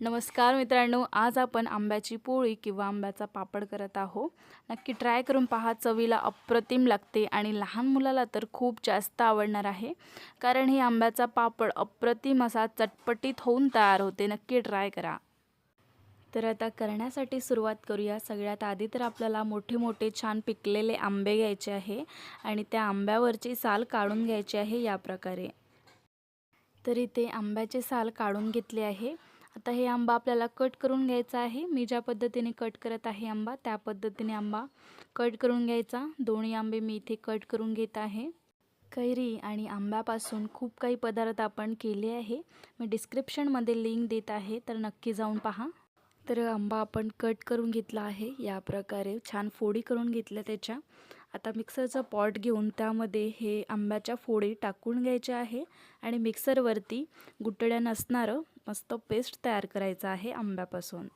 नमस्कार मित्रांनो आज आपण आंब्याची पोळी किंवा आंब्याचा पापड करत आहो नक्की ट्राय करून पहा चवीला अप्रतिम लागते आणि लहान मुलाला तर खूप जास्त आवडणार आहे. कारण हे आंब्याचा पापड अप्रतिम असा चटपटीत होऊन तयार होते. नक्की ट्राय करा. तर आता करण्यासाठी सुरुवात करूया. सगळ्यात आधी तर आपल्याला मोठे मोठे छान पिकलेले आंबे घ्यायचे आहे आणि त्या आंब्यावरची साल काढून घ्यायची आहे या प्रकारे. तर इथे आंब्याचे साल काढून घेतले आहे. आता हे आंबा आपल्याला कट करून घ्यायचा आहे. मी ज्या पद्धतीने कट करत आहे आंबा त्या पद्धतीने आंबा कट करून घ्यायचा. दोन्ही आंबे मी इथे कट करून घेत आहे. कैरी आणि आंब्यापासून खूप काही पदार्थ आपण केले आहे. मी डिस्क्रिप्शनमध्ये लिंक देत आहे तर नक्की जाऊन पहा. तर आंबा आपण कट करून घेतला आहे. या प्रकारे छान फोडी करून घेतल्या त्याच्या. आता मिक्सरचा पॉट घेऊन त्यामध्ये हे आंब्याच्या फोडी टाकून घ्यायच्या आहे आणि मिक्सरवरती गुटड्या नसणारं मस्त पेस्ट तयार करायचं आहे आंब्यापासून.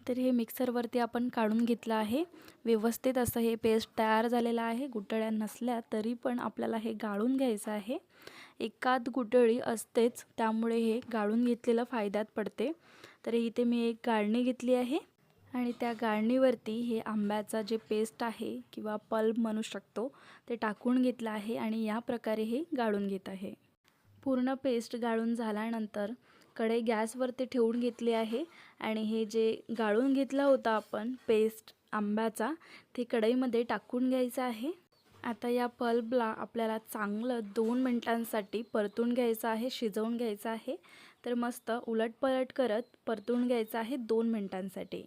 तर हे मिक्सरवरती आपण काढून घेतलं आहे. व्यवस्थित असं हे पेस्ट तयार झालेलं आहे. गुटळ्या नसल्या तरी पण आपल्याला हे गाळून घ्यायचं आहे. एकात गुटळी असतेच त्यामुळे हे गाळून घेतलेलं फायद्यात पडते. तर इथे मी एक गाळणी घेतली आहे. आणि त्या गाळणीवरती हे आंब्याचा जे पेस्ट आहे किंवा पल्ब म्हणू शकतो ते टाकून घेतलं आहे आणि या प्रकारे हे गाळून घेत आहे. पूर्ण पेस्ट गाळून झाल्यानंतर कढई गॅसवरती ठेवून घेतली आहे आणि हे जे गाळून घेतला होता आपण पेस्ट आंब्याचा ते कढईमध्ये टाकून घ्यायचं आहे. आता या पल्बला आपल्याला चांगलं दोन मिनटांसाठी परतून घ्यायचं आहे शिजवून घ्यायचं आहे. तर मस्त उलटपलट करत परतून घ्यायचं आहे दोन मिनटांसाठी.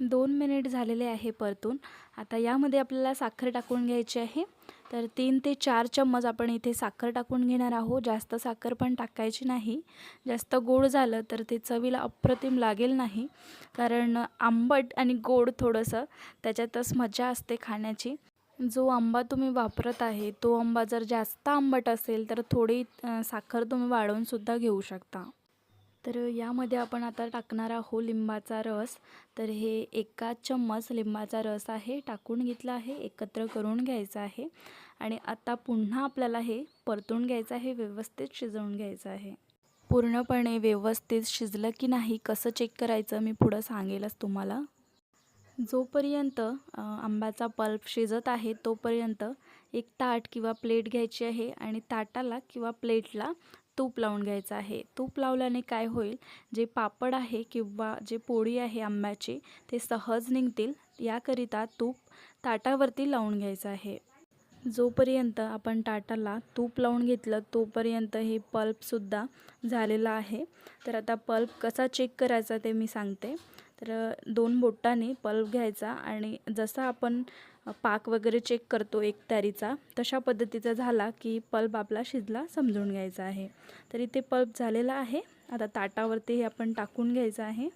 दोन मिनिट झालेले आहे परतून. आता यामध्ये आपल्याला साखर टाकून घ्यायची आहे. तर तीन ते चार चम्मच आपण इथे साखर टाकून घेणार आहोत. जास्त साखर पण टाकायची नाही. जास्त गोड झालं तर ते चवीला अप्रतिम लागेल नाही. कारण आंबट आणि गोड थोडंसं त्याच्यातच मजा असते खाण्याची. जो आंबा तुम्ही वापरत आहे तो आंबा जर जास्त आंबट असेल तर थोडी साखर तुम्ही वाढवूनसुद्धा घेऊ शकता. तर यामध्ये आपण आता टाकणार आहो लिंबाचा रस. तर हे एका चम्मच लिंबाचा रस आहे. टाकून घेतला आहे. एकत्र करून घ्यायचा आहे. आणि आता पुन्हा आपल्याला हे परतून घ्यायचं आहे. व्यवस्थित शिजवून घ्यायचं आहे. पूर्णपणे व्यवस्थित शिजलं की नाही कसं चेक करायचं मी पुढं सांगेलच तुम्हाला. जोपर्यंत आंब्याचा पल्प शिजत आहे तोपर्यंत एक ताट किंवा प्लेट घ्यायची आहे. आणि ताटाला किंवा प्लेटला तूप लावून घ्यायचं आहे. तूप लावल्याने काय होईल? जे पापड आहे किंवा जे पोळी आहे आंब्याची ते सहज निघतील. याकरिता तूप ताटावरती लावून घ्यायचं आहे. जोपर्यंत आपण ताटाला तूप लावून घेतलं तोपर्यंत हे पल्पसुद्धा झालेलं आहे. तर आता पल्प कसा चेक करायचा ते मी सांगते. तर दोन बोटाने पल्प घ्यायचा आणि जसा आपण पाक वगैरे चेक करतो एक तयारीचा तशा पद्धतीचा झाला की पल्प आपला शिजला समजून घ्यायचा आहे. तर इथे पल्प झालेला आहे. आता ताटावरती हे आपण टाकून घ्यायचं आहे.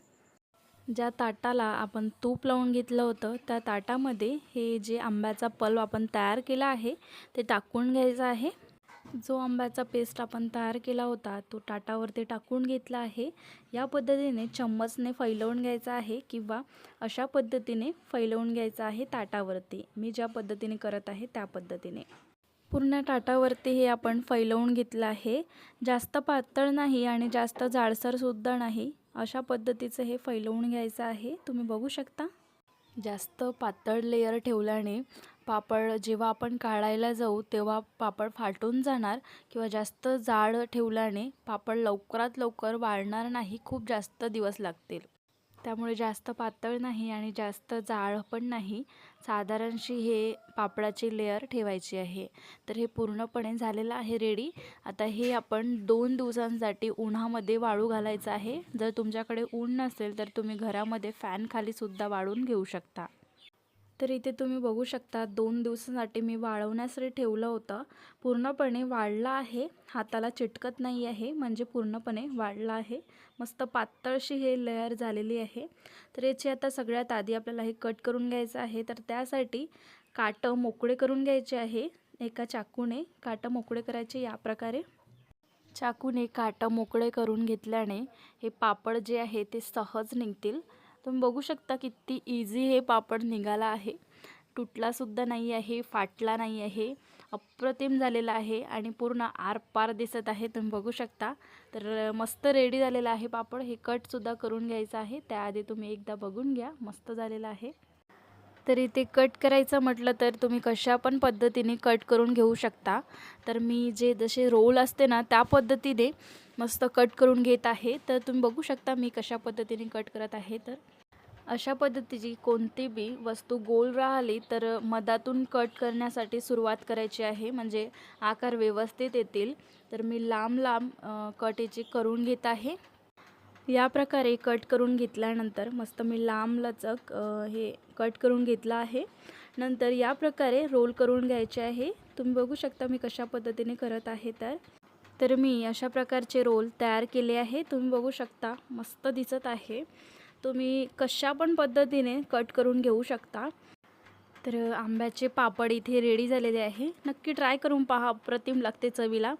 ज्या ताटाला आपण तूप लावून घेतलं होतं त्या ताटामध्ये हे जे आंब्याचा पल्प आपण तयार केला आहे ते टाकून घ्यायचं आहे. जो आंब्याचा पेस्ट आपण तयार केला होता तो ताटावरती टाकून घेतला आहे. या पद्धतीने चम्मचने फैलवून घ्यायचा आहे किंवा अशा पद्धतीने फैलवून घ्यायचा आहे ताटावरती. मी ज्या पद्धतीने करत आहे त्या पद्धतीने. पूर्ण ताटावरती हे आपण फैलवून घेतलं आहे. जास्त पातळ नाही आणि जास्त जाडसरसुद्धा नाही. अशा पद्धतीचं हे फैलवून घ्यायचं आहे. तुम्ही बघू शकता. जास्त पातळ लेयर ठेवल्याने पापड जेव्हा आपण काढायला जाऊ तेव्हा पापड फाटून जाणार किंवा जास्त जाड ठेवल्याने पापड लवकरात लवकर वाळणार नाही खूप जास्त दिवस लागतील. त्यामुळे जास्त पातळ नाही आणि जास्त जाळ पण नाही. साधारणशी हे पापडाची लेअर ठेवायची आहे. तर हे पूर्णपणे झालेलं आहे रेडी आता हे आपण दोन दिवसांसाठी उन्हामध्ये वाळू घालायचं आहे. जर तुमच्याकडे ऊन नसेल तर तुम्ही घरामध्ये फॅनखालीसुद्धा वाळून घेऊ शकता. तर इथे तुम्ही बघू शकता दोन दिवसासाठी मी वाळवण्यासाठी ठेवलं होतं. पूर्णपणे वाळला आहे. हाताला चिटकत नाही आहे. म्हणजे पूर्णपणे वाळला आहे. मस्त पातळशी हे लेअर झालेली आहे. तर याची आता सगळ्यात आधी आपल्याला हे कट करून घ्यायचं आहे. तर त्यासाठी काटं मोकळे करून घ्यायचे आहे. एका चाकूने काटं मोकळे करायचे या प्रकारे. चाकूने काटं मोकळे करून घेतल्याने हे पापड जे आहे ते सहज निघतील. तुम्ही बघू शकता किती इझी हे पापड निघाला आहे. तुटलासुद्धा नाही आहे फाटला नाही आहे अप्रतिम झालेला आहे आणि पूर्ण आरपार दिसत आहे. तुम्ही बघू शकता. तर मस्त रेडी झालेला आहे पापड. हे कटसुद्धा करून घ्यायचं आहे. त्याआधी तुम्ही एकदा बघून घ्या. मस्त झालेलं आहे. तर इथे कट करायचं म्हटलं तर तुम्ही कशा पण पद्धतीने कट करून घेऊ शकता. तर मी जे जसे रोल असते ना त्या पद्धतीने मस्त कट करून घेत आहे. तर तुम्ही बघू शकता मी कशा पद्धतीने कट करत आहे. तर अशा पद्धतीची कोणती बी वस्तू गोल राहिली तर मधातून कट करण्यासाठी सुरुवात करायची आहे. म्हणजे आकार व्यवस्थित येतील. तर मी लांब लांब कट याची करून घेत आहे. या प्रकारे कट करून घेतल्यानंतर मस्त मी लांब लचक हे कट करून घेतलं आहे. नंतर या प्रकारे रोल करून घ्यायचे आहे. तुम्ही बघू शकता मी कशा पद्धतीने करत आहे तर. तर मी अशा प्रकारचे रोल तयार केले आहे. तुम्ही बघू शकता मस्त दिसत आहे. तुम्ही कशा पण पद्धतीने कट करून घेऊ शकता. तर आंब्याचे पापड इथे रेडी झालेले आहे. नक्की ट्राय करून पहा अप्रतिम लागते चवीला.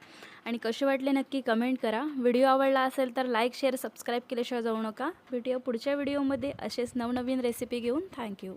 आणि कसे वाटले नक्की कमेंट करा. व्हिडिओ आवडला असेल तर लाईक शेअर सबस्क्राईब केल्याशिवाय जाऊ नका. भेटूया पुढच्या व्हिडिओमध्ये असेच नवनवीन रेसिपी घेऊन. थँक्यू